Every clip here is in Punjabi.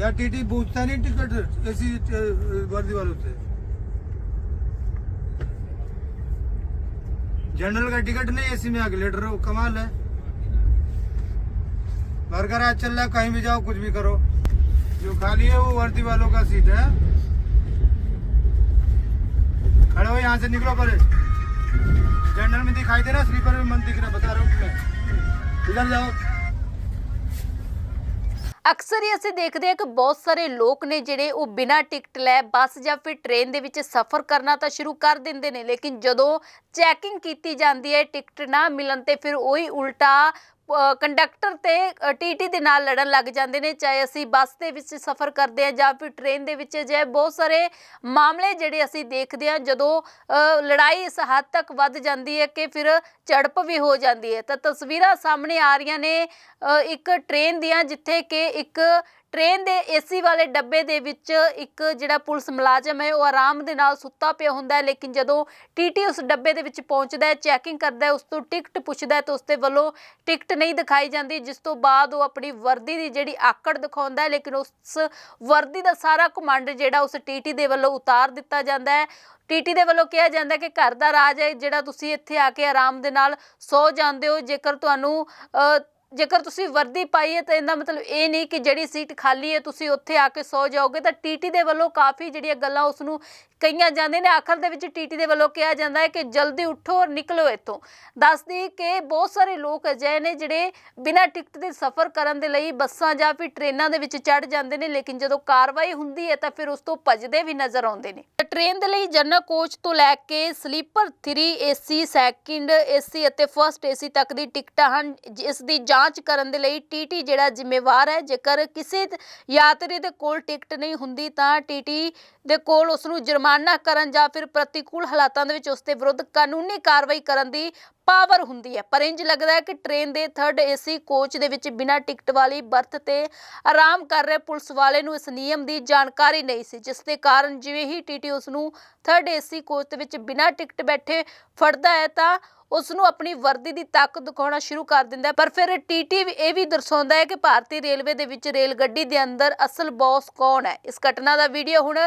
या टीटी पूछता नहीं टिकट ऐसी वर्दी वालों से। जनरल का टिकट नहीं एसी में आके लेट रहे हो कमाल है। वर्कर आज चल रहा है, कहीं भी जाओ, कुछ भी करो। जो खाली है, वो वर्दी वालों का सीट है। खड़े हो, यहाँ से निकलो पहले। जनरल में दिखाई दे रहा स्लीपर में मन दिख रहा बता रहा हूँ इधर जाओ। ਅਕਸਰ ਹੀ ਅਸੀਂ ਦੇਖਦੇ ਹਾਂ ਕਿ ਬਹੁਤ ਸਾਰੇ ਲੋਕ ਨੇ ਜਿਹੜੇ ਉਹ ਬਿਨਾਂ ਟਿਕਟ ਲੈ ਬੱਸ ਜਾਂ ਫਿਰ ਟ੍ਰੇਨ ਦੇ ਵਿੱਚ ਸਫ਼ਰ ਕਰਨਾ ਤਾਂ ਸ਼ੁਰੂ ਕਰ ਦਿੰਦੇ ਨੇ, ਲੇਕਿਨ ਜਦੋਂ ਚੈਕਿੰਗ ਕੀਤੀ ਜਾਂਦੀ ਹੈ, ਟਿਕਟ ਨਾ ਮਿਲਣ ਤੇ ਫਿਰ ਉਹੀ ਉਲਟਾ ਕੰਡਕਟਰ ਤੇ ਟੀਟੀ ਦੇ ਨਾਲ ਲੜਨ ਲੱਗ ਜਾਂਦੇ ਨੇ, ਚਾਹੇ ਅਸੀਂ ਬੱਸ ਦੇ ਵਿੱਚ ਸਫ਼ਰ ਕਰਦੇ ਹਾਂ ਜਾਂ ਫਿਰ ਟ੍ਰੇਨ ਦੇ ਵਿੱਚ ਜੇ ਬਹੁਤ ਸਾਰੇ ਮਾਮਲੇ ਜਿਹੜੇ ਅਸੀਂ ਦੇਖਦੇ ਹਾਂ, ਜਦੋਂ ਲੜਾਈ ਇਸ ਹੱਦ ਤੱਕ ਵੱਧ ਜਾਂਦੀ ਹੈ ਕਿ ਫਿਰ ਝੜਪ ਵੀ ਹੋ ਜਾਂਦੀ ਹੈ। ਤਾਂ ਤਸਵੀਰਾਂ ਸਾਹਮਣੇ ਆ ਰਹੀਆਂ ਨੇ ਇੱਕ ਟ੍ਰੇਨ ਦੀਆਂ, ਜਿੱਥੇ ਕਿ ਇੱਕ ਟ੍ਰੇਨ ਦੇ ਏਸੀ ਵਾਲੇ ਡੱਬੇ ਦੇ ਵਿੱਚ ਇੱਕ ਜਿਹੜਾ ਪੁਲਿਸ ਮੁਲਾਜ਼ਮ ਹੈ, ਉਹ ਆਰਾਮ ਦੇ ਨਾਲ ਸੁੱਤਾ ਪਿਆ ਹੁੰਦਾ ਹੈ, ਲੇਕਿਨ ਜਦੋਂ ਟੀਟੀ ਉਸ ਡੱਬੇ ਦੇ ਵਿੱਚ ਪਹੁੰਚਦਾ ਹੈ, ਚੈਕਿੰਗ ਕਰਦਾ ਹੈ, ਉਸ ਤੋਂ ਟਿਕਟ ਪੁੱਛਦਾ ਹੈ, ਤਾਂ ਉਸ ਦੇ ਵੱਲੋਂ ਟਿਕਟ ਨਹੀਂ ਦਿਖਾਈ ਜਾਂਦੀ, ਜਿਸ ਤੋਂ ਬਾਅਦ ਉਹ ਆਪਣੀ ਵਰਦੀ ਦੀ ਜਿਹੜੀ ਆਕੜ ਦਿਖਾਉਂਦਾ ਹੈ, ਲੇਕਿਨ ਉਸ ਵਰਦੀ ਦਾ ਸਾਰਾ ਕਮਾਂਡ ਜਿਹੜਾ ਉਸ ਟੀਟੀ ਦੇ ਵੱਲੋਂ ਉਤਾਰ ਦਿੱਤਾ ਜਾਂਦਾ ਹੈ। ਟੀਟੀ ਦੇ ਵੱਲੋਂ ਕਿਹਾ ਜਾਂਦਾ ਕਿ ਘਰ ਦਾ ਰਾਜ ਹੈ, ਜਿਹੜਾ ਤੁਸੀਂ ਇੱਥੇ ਆ ਕੇ ਆਰਾਮ ਦੇ ਨਾਲ ਸੌ ਜਾਂਦੇ ਹੋ, ਜੇਕਰ ਤੁਹਾਨੂੰ ਜੇਕਰ ਤੁਸੀਂ ਵਰਦੀ ਪਾਈ ਹੈ ਤਾਂ ਇਹਦਾ ਮਤਲਬ ਇਹ ਨਹੀਂ ਕਿ ਜਿਹੜੀ ਸੀਟ ਖਾਲੀ ਹੈ, ਤੁਸੀਂ ਉੱਥੇ ਆ ਕੇ ਸੌ ਜਾਓਗੇ, ਤਾਂ ਟੀਟੀ ਦੇ ਵੱਲੋਂ ਕਾਫੀ ਜਿਹੜੀਆਂ ਗੱਲਾਂ ਉਸ ਨੂੰ ਕਈਆਂ ਜਾਂਦੇ ਨੇ। ਆਖਰ ਦੇ ਵਿੱਚ ਟੀਟੀ ਦੇ ਵੱਲੋਂ ਕਿਹਾ ਜਾਂਦਾ ਹੈ ਕਿ ਜਲਦੀ ਉੱਠੋ ਔਰ ਨਿਕਲੋ ਇੱਥੋਂ। ਦੱਸਦੀ ਕਿ ਬਹੁਤ ਸਾਰੇ ਲੋਕ ਅਜਿਹੇ ਨੇ ਜਿਹੜੇ ਬਿਨਾਂ ਟਿਕਟ ਦੇ ਸਫ਼ਰ ਕਰਨ ਦੇ ਲਈ ਬੱਸਾਂ ਜਾਂ ਫਿਰ ਟ੍ਰੇਨਾਂ ਦੇ ਵਿੱਚ ਚੜ ਜਾਂਦੇ ਨੇ, ਲੇਕਿਨ ਜਦੋਂ ਕਾਰਵਾਈ ਹੁੰਦੀ ਹੈ ਤਾਂ ਫਿਰ ਉਸ ਤੋਂ ਭੱਜਦੇ ਵੀ ਨਜ਼ਰ ਆਉਂਦੇ ਨੇ। ਟ੍ਰੇਨ ਦੇ ਲਈ ਜਨਰਲ ਕੋਚ ਤੋਂ ਲੈ ਕੇ ਸਲੀਪਰ 3 ਏਸੀ, ਸੈਕਿੰਡ ਏਸੀ ਅਤੇ ਫਰਸਟ ਏਸੀ ਤੱਕ ਦੀ ਟਿਕਟਾਂ ਹਨ। ਇਸ ਦੀ ਜਾਂਚ ਕਰਨ ਦੇ ਲਈ ਟੀਟੀ ਜਿਹੜਾ ਜ਼ਿੰਮੇਵਾਰ ਹੈ। ਜੇਕਰ ਕਿਸੇ ਯਾਤਰੀ ਦੇ ਕੋਲ ਟਿਕਟ ਨਹੀਂ ਹੁੰਦੀ ਤਾਂ ਟੀਟੀ ਦੇ ਕੋਲ ਉਸ ਨੂੰ ਜੁਰਮਾਨਾ ਕਰਨ ਜਾਂ ਫਿਰ ਪ੍ਰਤੀਕੂਲ ਹਾਲਾਤਾਂ ਦੇ ਵਿੱਚ ਉਸ ਦੇ ਵਿਰੁੱਧ ਕਾਨੂੰਨੀ ਕਾਰਵਾਈ ਕਰਨ ਦੀ ਪਾਵਰ ਹੁੰਦੀ ਹੈ। ਪਰ ਇੰਜ ਲੱਗਦਾ ਹੈ ਕਿ ਟ੍ਰੇਨ ਦੇ 3rd ਏਸੀ ਕੋਚ ਦੇ ਵਿੱਚ ਬਿਨਾਂ ਟਿਕਟ ਵਾਲੀ ਬਰਥ ਤੇ ਆਰਾਮ ਕਰ ਰਹੇ ਪੁਲਿਸ ਵਾਲੇ ਨੂੰ ਇਸ ਨਿਯਮ ਦੀ ਜਾਣਕਾਰੀ ਨਹੀਂ ਸੀ। ਜਿਸ ਦੇ ਕਾਰਨ ਜਿਵੇਂ ਹੀ ਟੀਟੀ ਉਸ ਨੂੰ 3rd ਏਸੀ ਕੋਚ ਦੇ ਵਿੱਚ ਬਿਨਾਂ ਟਿਕਟ ਬੈਠੇ ਫੜਦਾ ਹੈ ਤਾਂ ਉਸ ਨੂੰ ਆਪਣੀ ਵਰਦੀ ਦੀ ਤਾਕਤ ਦਿਖਾਉਣਾ ਸ਼ੁਰੂ ਕਰ ਦਿੰਦਾ ਪਰ ਫਿਰ ਟੀਟੀ ਇਹ ਵੀ ਦਰਸਾਉਂਦਾ ਹੈ ਕਿ ਭਾਰਤੀ ਰੇਲਵੇ ਦੇ ਵਿੱਚ ਰੇਲ ਗੱਡੀ ਦੇ ਅੰਦਰ ਅਸਲ ਬੌਸ ਕੌਣ ਹੈ। ਇਸ ਘਟਨਾ ਦਾ ਵੀਡੀਓ ਹੁਣ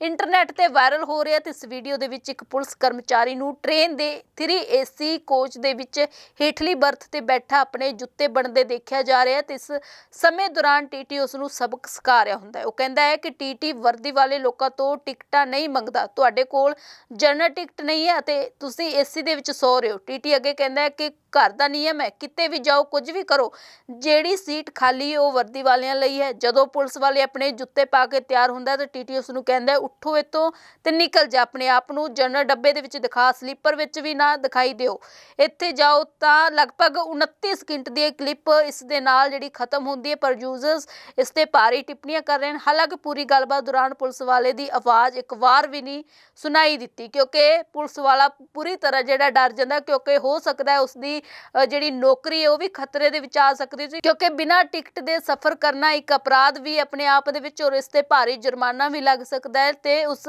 ਇੰਟਰਨੈਟ ਤੇ ਵਾਇਰਲ ਹੋ ਰਿਹਾ ਤੇ ਇਸ ਵੀਡੀਓ ਦੇ ਵਿੱਚ ਇੱਕ ਪੁਲਿਸ ਕਰਮਚਾਰੀ ਨੂੰ ਟ੍ਰੇਨ ਦੇ 3 ਏਸੀ ਕੋਚ ਦੇ ਵਿੱਚ ਹੇਠਲੀ ਬਰਥ ਤੇ ਬੈਠਾ ਆਪਣੇ ਜੁੱਤੇ ਬਣਦੇ ਦੇਖਿਆ ਜਾ ਰਿਹਾ ਤੇ ਇਸ ਸਮੇਂ ਦੌਰਾਨ ਟੀਟੀ ਉਸ ਨੂੰ ਸਬਕ ਸਿਖਾ ਰਿਹਾ ਹੁੰਦਾ ਹੈ। ਉਹ ਕਹਿੰਦਾ ਹੈ ਕਿ ਟੀਟੀ ਵਰਦੀ ਵਾਲੇ ਲੋਕਾਂ ਤੋਂ ਟਿਕਟਾਂ ਨਹੀਂ ਮੰਗਦਾ। ਤੁਹਾਡੇ ਕੋਲ ਜਨਰਲ ਟਿਕਟ ਨਹੀਂ ਹੈ ਅਤੇ ਤੁਸੀਂ ਏਸੀ ਦੇ ਵਿੱਚ ਸੌ ਰਹੇ ਹੋ। ਟੀਟੀ ਅੱਗੇ ਕਹਿੰਦਾ ਹੈ ਕਿ ਘਰ ਦਾ ਨਿਯਮ ਹੈ, ਕਿਤੇ ਵੀ ਜਾਓ, ਕੁਝ ਵੀ ਕਰੋ, ਜਿਹੜੀ ਸੀਟ ਖਾਲੀ ਉਹ ਵਰਦੀ ਵਾਲਿਆਂ ਲਈ ਹੈ। ਜਦੋਂ ਪੁਲਿਸ ਵਾਲੇ ਆਪਣੇ ਜੁੱਤੇ ਪਾ ਕੇ ਤਿਆਰ ਹੁੰਦਾ ਤਾਂ ਟੀਟੀ ਉਸ ਨੂੰ ਕਹਿੰਦਾ ਉੱਠੋ ਇੱਥੋਂ ਤੇ ਨਿਕਲ ਜਾ ਆਪਣੇ ਆਪ ਨੂੰ ਜਨਰਲ ਡੱਬੇ ਦੇ ਵਿੱਚ ਦਿਖਾ, ਸਲੀਪਰ ਵਿੱਚ ਵੀ ਨਾ ਦਿਖਾਈ ਦਿਓ। ਇੱਥੇ ਜਾਓ ਤਾਂ ਲਗਭਗ 29 ਸਕਿੰਟ ਦੀ ਇਹ ਕਲਿੱਪ ਇਸ ਦੇ ਨਾਲ ਜਿਹੜੀ ਖਤਮ ਹੁੰਦੀ ਹੈ, ਪਰ ਯੂਜ਼ਰਸ ਇਸ ਤੇ ਭਾਰੀ ਟਿੱਪਣੀਆਂ ਕਰ ਰਹੇ ਹਨ। ਹਾਲਾਂਕਿ ਪੂਰੀ ਗੱਲਬਾਤ ਦੌਰਾਨ ਪੁਲਿਸ ਵਾਲੇ ਦੀ ਆਵਾਜ਼ ਇੱਕ ਵਾਰ ਵੀ ਨਹੀਂ ਸੁਣਾਈ ਦਿੱਤੀ, ਕਿਉਂਕਿ ਪੁਲਿਸ ਵਾਲਾ ਪੂਰੀ ਤਰ੍ਹਾਂ ਜਿਹੜਾ ਡਰ ਜਾਂਦਾ ਕਿਉਂਕਿ ਹੋ ਸਕਦਾ ਹੈ ਉਸ ਦੀ ਜਿਹੜੀ ਨੌਕਰੀ ਹੈ, ਉਹ ਵੀ ਖਤਰੇ ਦੇ ਵਿੱਚ ਆ ਸਕਦੀ ਸੀ ਕਿਉਂਕਿ ਬਿਨਾਂ ਟਿਕਟ ਦੇ ਸਫ਼ਰ ਕਰਨਾ ਇੱਕ ਅਪਰਾਧ ਵੀ ਆਪਣੇ ਆਪ ਦੇ ਵਿੱਚ ਔਰ ਇਸ ਤੇ ਭਾਰੀ ਜੁਰਮਾਨਾ ਵੀ ਲੱਗ ਸਕਦਾ ਹੈ ਤੇ ਉਸ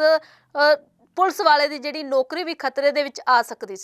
ਪੁਲਿਸ ਵਾਲੇ ਦੀ ਜਿਹੜੀ ਨੌਕਰੀ ਵੀ ਖਤਰੇ ਦੇ ਵਿੱਚ ਆ ਸਕਦੀ ਸੀ।